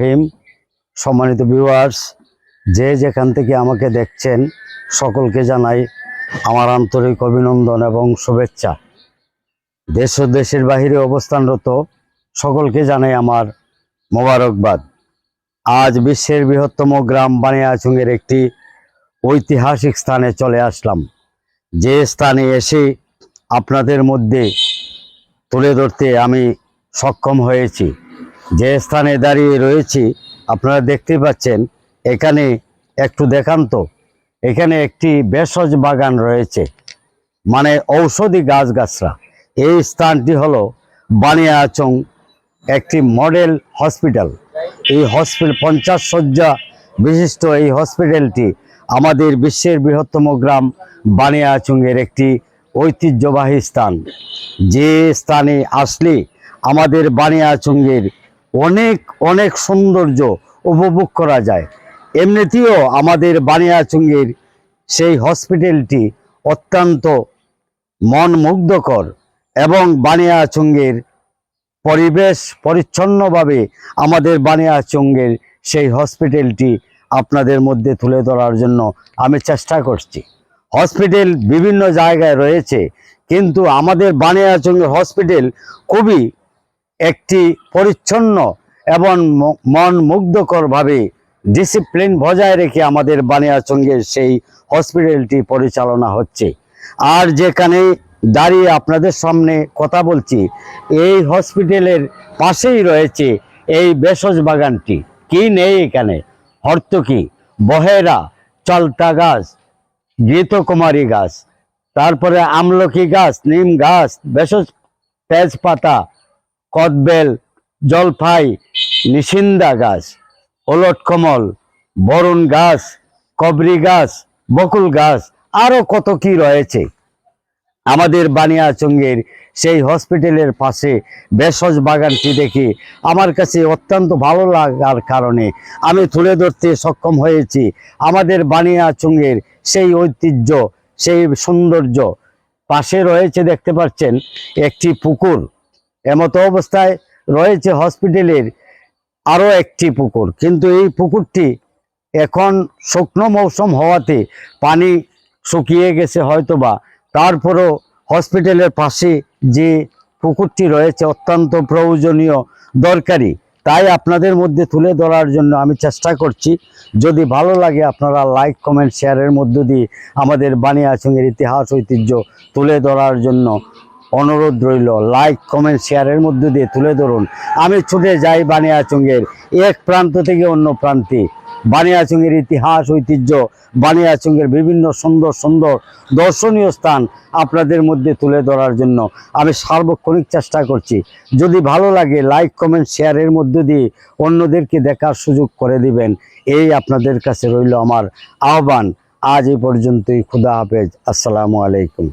হিম সম্মানিত ভিউয়ার্স যে যেখান থেকে আমাকে দেখছেন, সকলকে জানাই আমার আন্তরিক অভিনন্দন এবং শুভেচ্ছা। দেশ ও দেশের বাহিরে অবস্থানরত সকলকে জানাই আমার মোবারকবাদ। আজ বিশ্বের বৃহত্তম গ্রাম বানিয়াচুঙের একটি ঐতিহাসিক স্থানে চলে আসলাম। যে স্থানে এসে আপনাদের মধ্যে তুলে ধরতে আমি সক্ষম হয়েছি। যে স্থানে দাঁড়িয়ে রয়েছি, আপনারা দেখতে পাচ্ছেন, এখানে একটু দেখান তো, এখানে একটি ভেষজ বাগান রয়েছে মানে ঔষধি গাছগাছরা। এই স্থানটি হলো বানিয়াচং, একটি মডেল হসপিটাল। এই হসপিটাল পঞ্চাশ শয্যা বিশিষ্ট এই হসপিটালটি আমাদের বিশ্বের বৃহত্তম গ্রাম বানিয়াচুঙ্গের একটি ঐতিহ্যবাহী স্থান। যে স্থানে আসলে আমাদের বানিয়াচুঙ্গের অনেক অনেক সৌন্দর্য উপভোগ করা যায়। এমনিতেও আমাদের বানিয়াচুঙ্গের সেই হসপিটালটি অত্যন্ত মন মুগ্ধকর এবং বানিয়াচুঙ্গের পরিবেশ পরিচ্ছন্নভাবে আমাদের বানিয়াচুঙ্গের সেই হসপিটালটি আপনাদের মধ্যে তুলে ধরার জন্য আমি চেষ্টা করছি। হসপিটাল বিভিন্ন জায়গায় রয়েছে, কিন্তু আমাদের বানিয়াচুঙ্গের হসপিটাল খুবই পরিচ্ছন্ন এবং মন মুগ্ধকরভাবে ডিসিপ্লিন বজায় রেখে আমাদের বানিয়াচুঙ্গের সেই হসপিটালটি পরিচালনা হচ্ছে। আর যেখানে দাঁড়িয়ে আপনাদের সামনে কথা বলছি, এই হসপিটালের পাশেই রয়েছে এই ভেষজ বাগানটি। কি নেই এখানে? হর্তকি, বহেরা, চলতা গাছ ঘৃতকুমারী গাছ, তারপরে আমলকি গাছ, নিম গাছ, ভেষজ তেজপাতা কদবেল, জলফাই নিশিন্দা গাছ, ওলট কমল, বরুণ গাছ, কবরি গাছ, বকুল গাছ, আরও কত কি রয়েছে। আমাদের বানিয়াচঙ্গের সেই হসপিটালের পাশে ভেষজ বাগানটি দেখে আমার কাছে অত্যন্ত ভালো লাগার কারণে আমি তুলে ধরতে সক্ষম হয়েছি। আমাদের বানিয়াচঙ্গের সেই ঐতিহ্য, সেই সৌন্দর্য পাশে রয়েছে, দেখতে পাচ্ছেন, একটি পুকুর। এমতো অবস্থায় রয়েছে হসপিটালের আরও একটি পুকুর। কিন্তু এই পুকুরটি এখন শুকনো মৌসুম হওয়াতে পানি শুকিয়ে গেছে হয়তোবা। তারপরও হসপিটালের পাশে যে পুকুরটি রয়েছে অত্যন্ত প্রয়োজনীয়, দরকারি। তাই আপনাদের মধ্যে তুলে ধরার জন্য আমি চেষ্টা করছি। যদি ভালো লাগে আপনারা লাইক, কমেন্ট, শেয়ারের মধ্য দিয়ে আমাদের বানিয়াচুঙের ইতিহাস, ঐতিহ্য তুলে ধরার জন্য অনুরোধ রইল লাইক কমেন্ট শেয়ারের মধ্য দিয়ে তুলে ধরুন। আমি ছুটে যাই বানিয়াচুঙ্গের, এক প্রান্ত থেকে অন্য প্রান্তে। বানিয়াচুঙ্গের ইতিহাস, ঐতিহ্য, বানিয়াচুঙ্গের বিভিন্ন সুন্দর সুন্দর দর্শনীয় স্থান আপনাদের মধ্যে তুলে ধরার জন্য আমি সার্বক্ষণিক চেষ্টা করছি। যদি ভালো লাগে লাইক কমেন্ট শেয়ারের মধ্য দিয়ে অন্যদেরকে দেখার সুযোগ করে দিবেন। এই আপনাদের কাছে রইল আমার আহ্বান। আজ এই পর্যন্তই, খুদা হাফেজ। আসসালামু আলাইকুম।